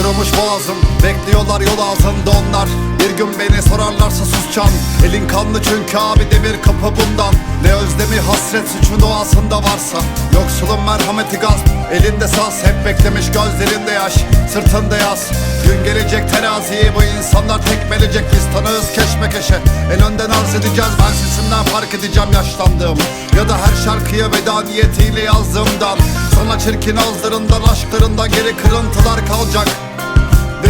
Kurumuş boğazım Bekliyorlar yol ağzında onlar. Bir gün beni sorarlarsa susacağım. Elin kanlı çünkü abi demir kapı bundan. Ne özlemi hasret suçun doğasında varsa. Yoksulun merhameti gazp Elinde saz. Hep beklemiş gözlerinde yaş Sırtında yaz. Gün gelecek teraziyi bu insanlar tekmelecek. Biz tanığız keşmekeşe En önden arz edeceğiz ben sesimden fark edeceğim yaşlandığım. Ya da her şarkıya veda niyetiyle yazdığımdan. Sana çirkin ağızlarından aşklarından geri kırıntılar kalacak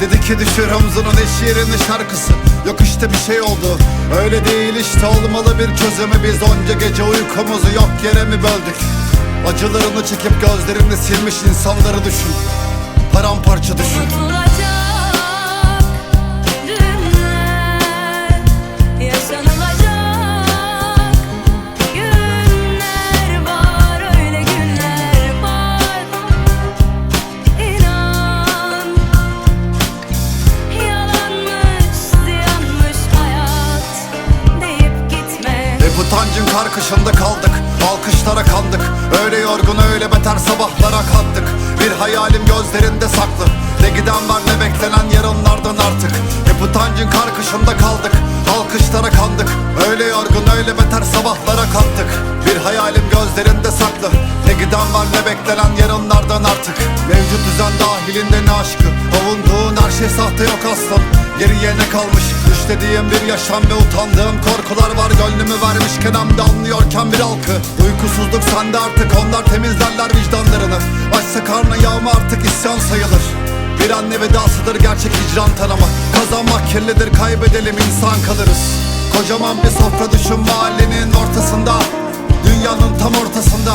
Dedi ki düşür omzunun eş yerinin şarkısı. Yok işte bir şey oldu. Öyle değil işte olmalı bir çözümü. Biz onca gece uykumuzu yok yere mi böldük? Acılarını çekip gözlerini silmiş insanları düşün. Paramparça düşün utancın karkışında kaldık. Alkışlara kandık. Öyle yorgun öyle beter sabahlara kalktık Bir hayalim gözlerinde saklı. Ne giden var ne beklenen yarınlardan artık. Hep utancın karkışında kaldık. Alkışlara kandık. Öyle yorgun öyle beter sabahlara kalktık Bir hayalim gözlerinde saklı. Ne giden var ne beklenen yarınlardan artık. Mevcut düzen dahilinde ne şey sahte yok aslan Geriye ne kalmış? Düşlediğim bir yaşam ve utandığım korkular var. Gönlümü vermişken hem de anlıyorken bir halkı. Uykusuzluk sende artık onlar temizlerler vicdanlarını. Açsa karnı yağma artık isyan sayılır. Bir anne vedasıdır gerçek hicran tanıma Kazanmak kirlidir kaybedelim insan kalırız. Kocaman bir sofra düşün mahallenin ortasında. Dünyanın tam ortasında